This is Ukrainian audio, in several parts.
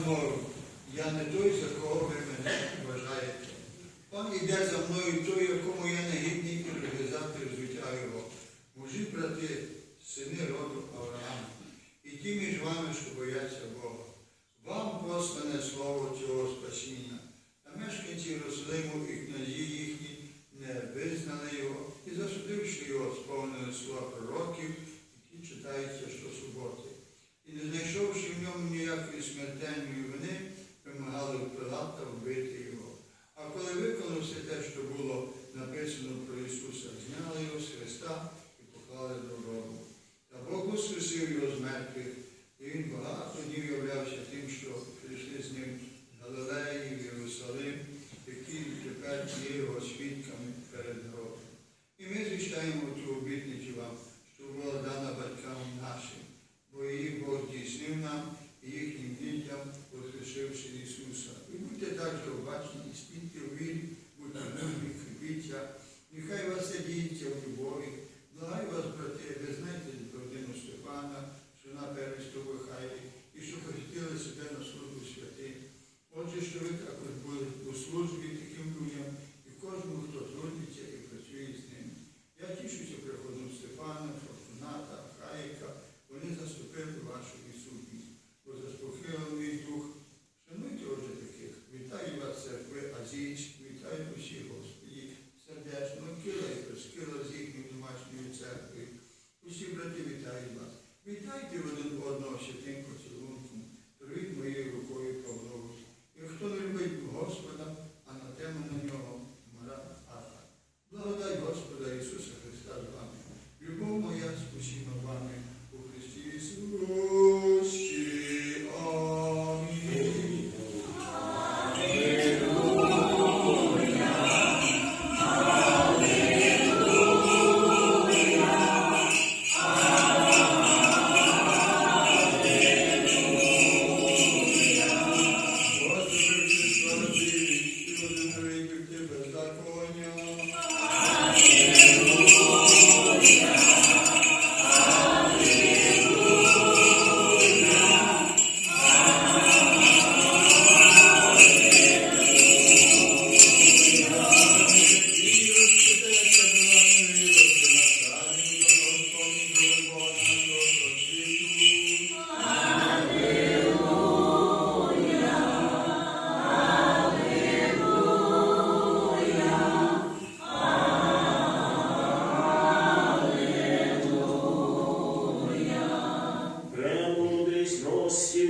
Я не той, за кого ви мене вважаєте. Пан йде за мною той, якому я не гідний і прив'язати життя його. Мужі, брати, сини роду Авраама, і ті між вами, що бояться Бога. Вам послане слово цього спасіння. А мешканці Єрусалиму і князі їхні не визнали його і засудивши його, сповнили слова пророків, які читаються щосуботи. І не знайшовши в ньому ніякої смертельної вини, вимагали Пилата вбити його. А коли виконався те, що було написано про Ісуса, зняли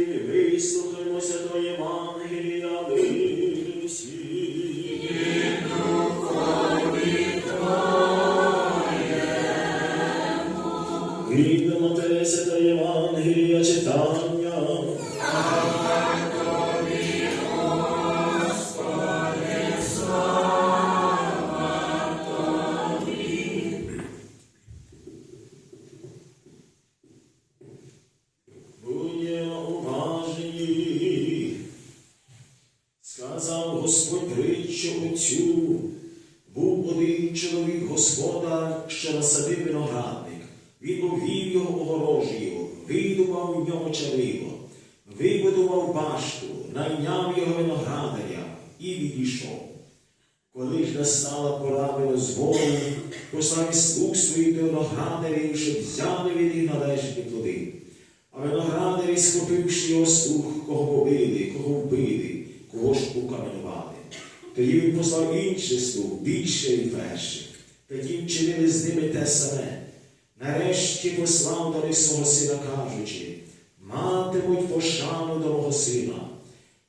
прості, вислухаймося до Євангелія Чоловік господар, що насадив виноградник. Він обвів його огорожею, видував у нього чариво, вибудував башту, найняв його виноградаря і відійшов. Коли ж настала пора винозбору, послав із слуг своїх до виноградарів, щоб взяли від них належні плоди. А виноградарі, схопивши його слуг, кого побили, кого вбили, кого ж укаменували. Тоді він послав інших слуг, більше і перших. Тоді вчинили з ними те саме. Нарешті послав них свого сина, кажучи, матимуть пошану до мого сина.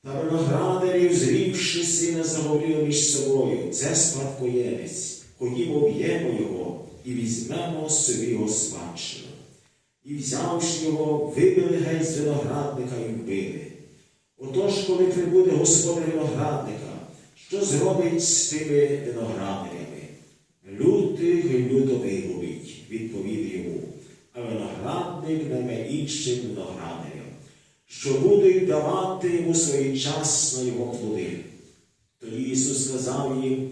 Та виноградарі, зрівши сина, заговорили між собою. Це спадкоємець. Ходімо, вб'ємо його і візьмемо собі його спадщину. І взявши його, вибили геть з виноградника і вбили. Отож, коли прибуде господар виноградника, що зробить з тими виноградарями? Лютих люто вигубить, відповів йому, а виноградник найме іншим виноградарям, що будуть давати йому своєчасно його плоди. Тоді Ісус сказав їм,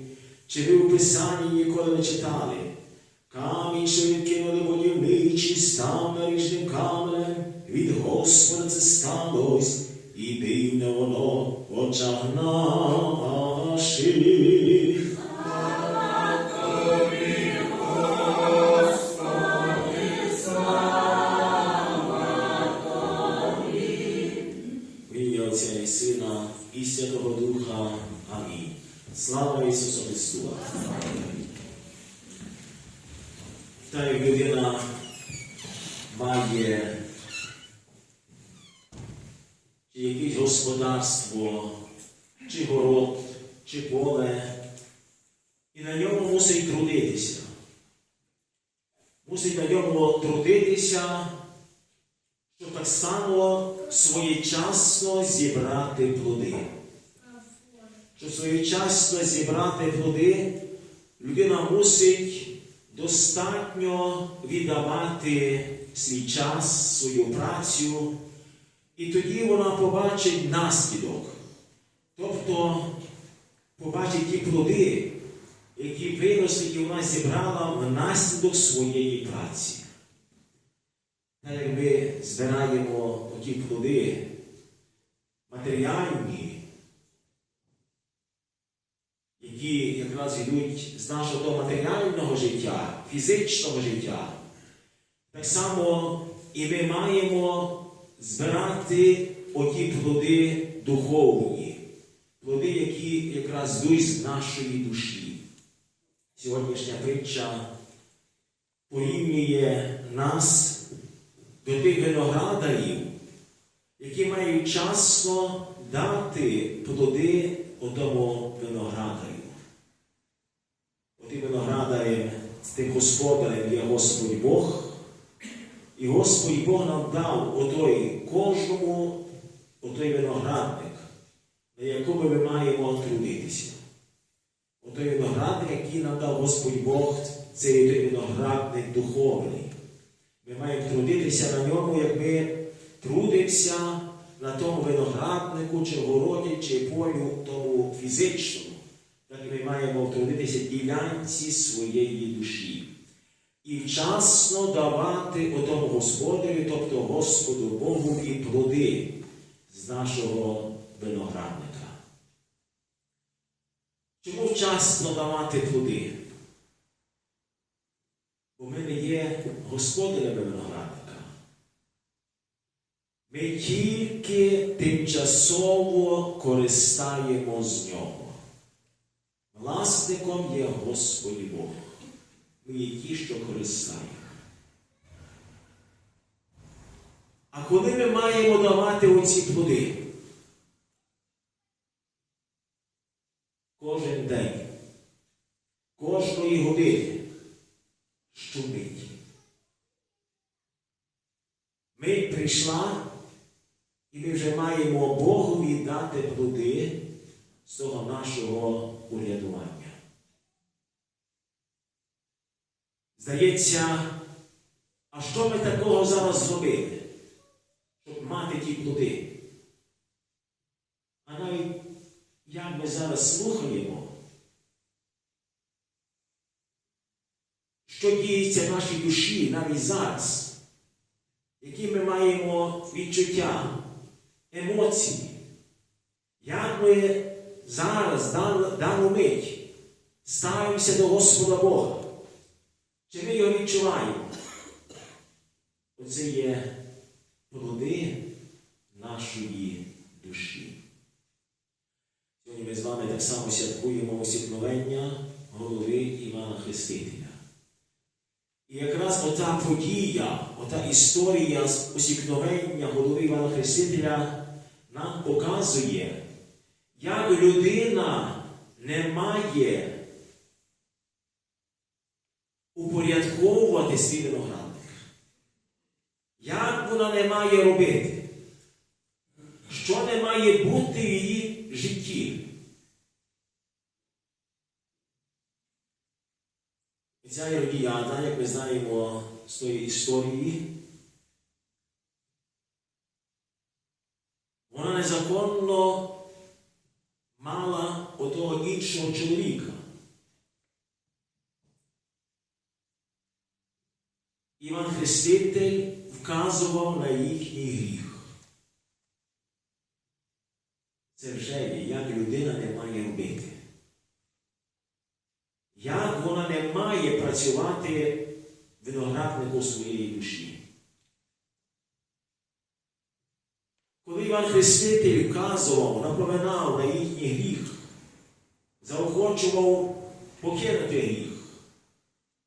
чи ви в Писанні ніколи не читали? Камінь, що відкинули будівничі, став наріжним каменем, від Господа це сталось, і дивне воно в очах наших. Слава Ісусу Христу! Та як людина має чи якесь господарство, чи город, чи поле, і на ньому мусить трудитися. Мусить на ньому трудитися, щоб так само своєчасно зібрати плоди. Щоб своєчасно зібрати плоди, людина мусить достатньо віддавати свій час, свою працю, і тоді вона побачить наслідок. Тобто побачить ті плоди, які виросли, і вона зібрала внаслідок своєї праці. Та як ми збираємо оті плоди матеріальні, які якраз йдуть з нашого матеріального життя, фізичного життя, так само і ми маємо збирати оті плоди духовні, плоди, які якраз йдуть з нашої душі. Сьогоднішня притча порівнює нас до тих виноградарів, які мають часто дати плоди одному виноградарю. Отим виноградарем, з тим господарем є Господь Бог. І Господь Бог нам дав отой кожному отой виноградник, на якому ми маємо трудитися. Отой виноградник, який нам дав Господь Бог, це є той виноградник духовний. Ми маємо трудитися на ньому, як ми трудимося на тому винограднику, чи городі, чи полю тому фізичному. Так ми маємо трудитися ділянці своєї душі. І вчасно давати отому Господові, тобто Господу Богу і плоди з нашого виноградника. Чому вчасно давати плоди? Бо ми не є господарями виноградника. Ми тільки тимчасово користаємо з нього. Власником є Господь Бог. Ми є ті, що користаємо. А коли ми маємо давати оці плоди? 12 години щомить. Ми прийшла і ми вже маємо Богу віддати плоди з того нашого урядування. Здається, а що ми такого зараз зробили, щоб мати ті плоди? А навіть як ми зараз слухаємо, що діється в нашій душі навіть зараз, які ми маємо відчуття, емоції, як ми зараз, дану мить, ставимося до Господа Бога. Чи ми його відчуваємо? Оце є плоди нашої душі. Сьогодні ми з вами так само святкуємо усікновення голови Івана Хрестителя. І якраз ота подія, ота історія з усікновення голови Івана Хрестителя нам показує, як людина не має упорядковувати свій виноградник. Як вона не має робити? Що не має бути в її житті? Ця Єродіяна, як ми знаємо з тої історії, вона незаконно мала отого іншого чоловіка. Іван Хреститель вказував на їхній гріх. це вже як людина не має робити. Має працювати винограднику своєї душі. Коли Іван Хреститель вказував, напоминав на їхній гріх, заохочував покинути гріх,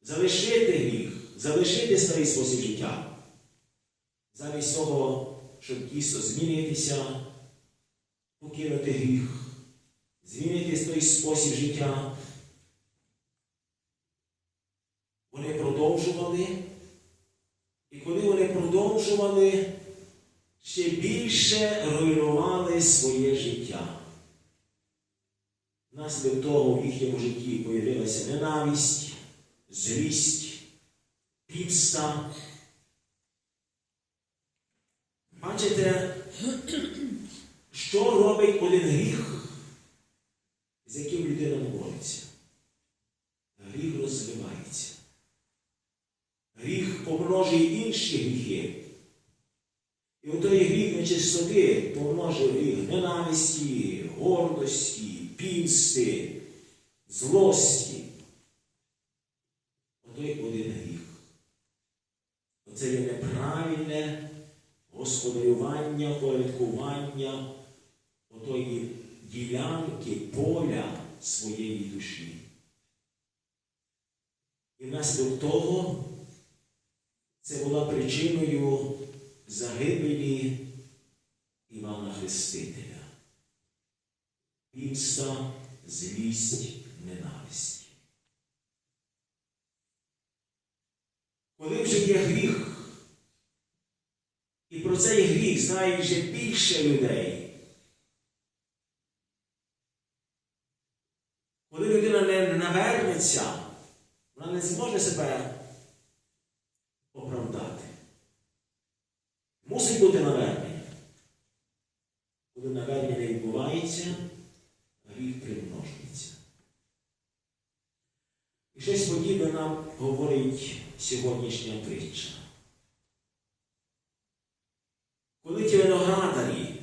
залишити гріх, залишити старий спосіб життя. Замість того, щоб дійсно змінитися, покинути гріх, змінити той спосіб життя. Вони продовжували, і коли вони продовжували, ще більше руйнували своє життя. Внаслідок того в їхньому житті появилася ненависть, злість, підста. Бачите, що робить один гріх, з яким людина бореться? Гріх розвивається. Гріх помножує інші гріхи. І отой гріх нечистоти помножив гріх ненависті, гордості, пінсти, злості. Отой один гріх. Оце є неправильне господарювання, порядкування отої ділянки поля своєї душі. І внаслідок того це була причиною загибелі Івана Хрестителя. Пімста, злість, ненависть. Коли вже є гріх, і про цей гріх знає вже більше людей. Коли людина не навернеться, вона не зможе себе оправдати. Мусить бути навернення. Коли навернення не відбувається, гріх примножується. І щось подібне нам говорить сьогоднішня притча. Коли ті виноградарі,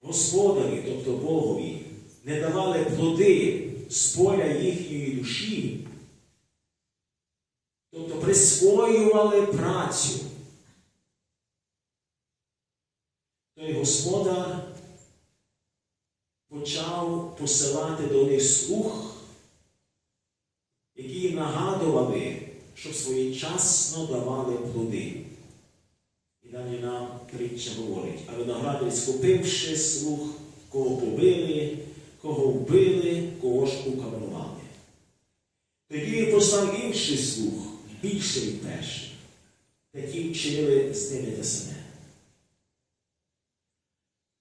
господарі, тобто Богові, не давали плоди з поля їхньої душі, тобто присвоювали працю, той господар почав посилати до них слух, які їм нагадували, щоб своєчасно давали плоди. І далі нам притча говорить, а виноградар, схопивши слух, кого побили, кого вбили, кого ж укаменували. Тоді послав інший слух, більше від перших. Такі вчинили з ними те саме.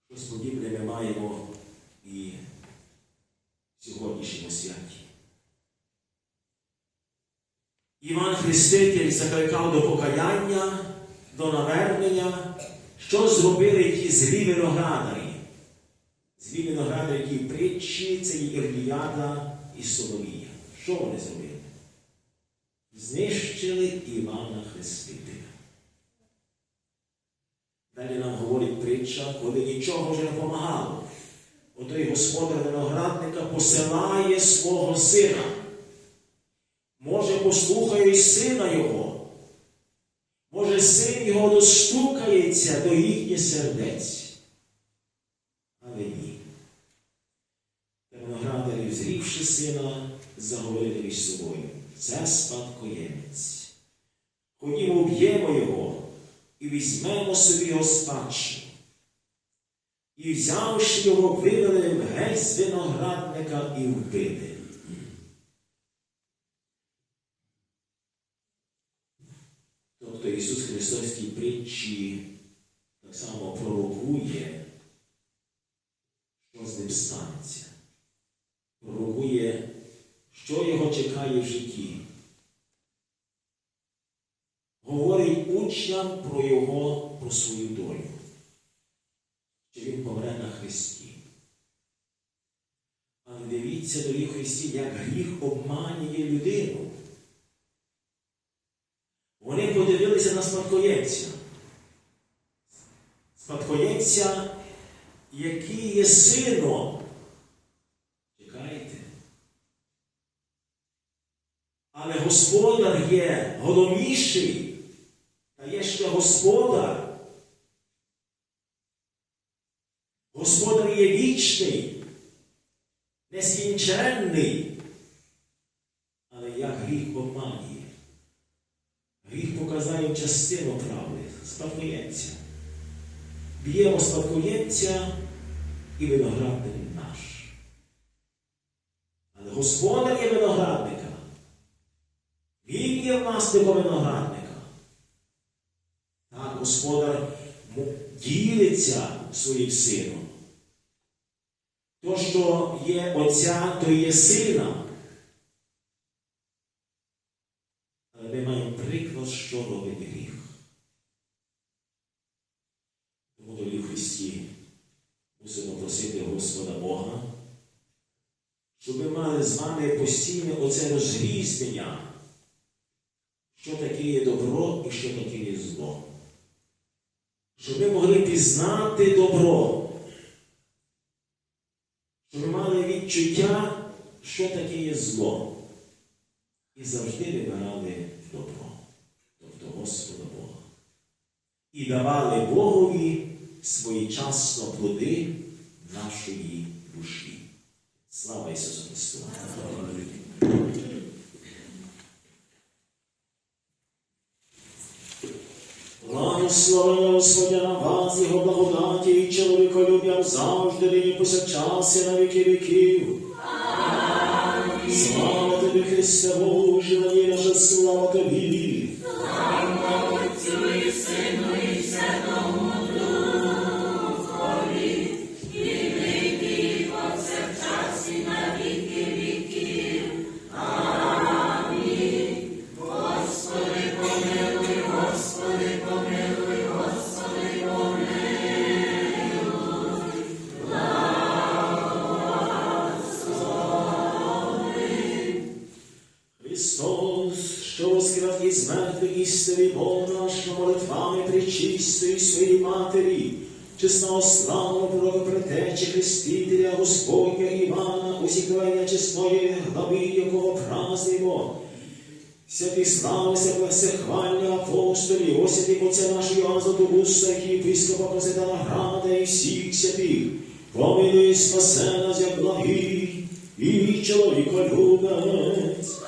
Щось подібне ми маємо і в сьогоднішньому святі. Іван Хреститель закликав до покаяння, до навернення, що зробили ті злі виноградарі. Злі виноградарі, які притчі, це є Ірдіяда і Соломія. Що вони зробили? Знищили Івана Хрестителя. Далі нам говорить притча, коли нічого вже не помагало. Отой господар виноградника посилає свого сина. Може, послухає сина його. Може, син його достукається до їхніх сердець. Але ні. Та виноградарі, зрівши сина, заговорили між собою. Це спадкоємець. Ходімо, вб'ємо його і візьмемо собі його спадщину. І взявши його, вивели геть з виноградника і вбили. Тобто Ісус Христос притчі так само пророкує, що з ним станеться. Пророкує, що чекає в житті. Говорить учням про його, про свою долю, що він помре на Христі. Але дивіться, дорогі Христі, як гріх обманює людину. Вони подивилися на спадкоємця. Спадкоємця який є сином. Чекайте. Але господар є головніший, та є ще господар. Господар є вічний, нескінченний. Але як гріх обманює? Гріх показає частину правди, спадкоємця. Б'ємо спадкоємця і виноградник наш. Але Господар є виноградника. Є власником виноградника. Так, Господар ділиться своїм сином. То, що є Отця, то є сина. Але ми маємо приклад, що робить гріх. Тому, в Христі, мусимо просити Господа Бога, щоб ми мали з вами постійне оце розрізнення, що таке є добро і що таке є зло. Щоб ми могли пізнати добро, щоб ми мали відчуття, що таке є зло. І завжди вибирали добро, тобто Господа Бога. І давали Богові своєчасно плоди нашої душі. Слава Ісусу Христу! Благослови Господя на вас, Його благодаті і чоловіколюб'ям завжди нині повсякчас і на віки віків. Слава тобі, Христе Боже, надій наша слава тобі. Христос, що воскрес із мертвих істини Бога нашого молитвами причистої своїй матері, чесного славного пророка предтечі Хрестителя Господня Івана, усіквення чесної глави, якого празднуємо. Святий славися, всехвальні апостолі, освятих отця нашого Йоанна Златоуста, єпископа Козита Града і всіх святих, помилуй спасе нас, як благий і чоловіколюбець.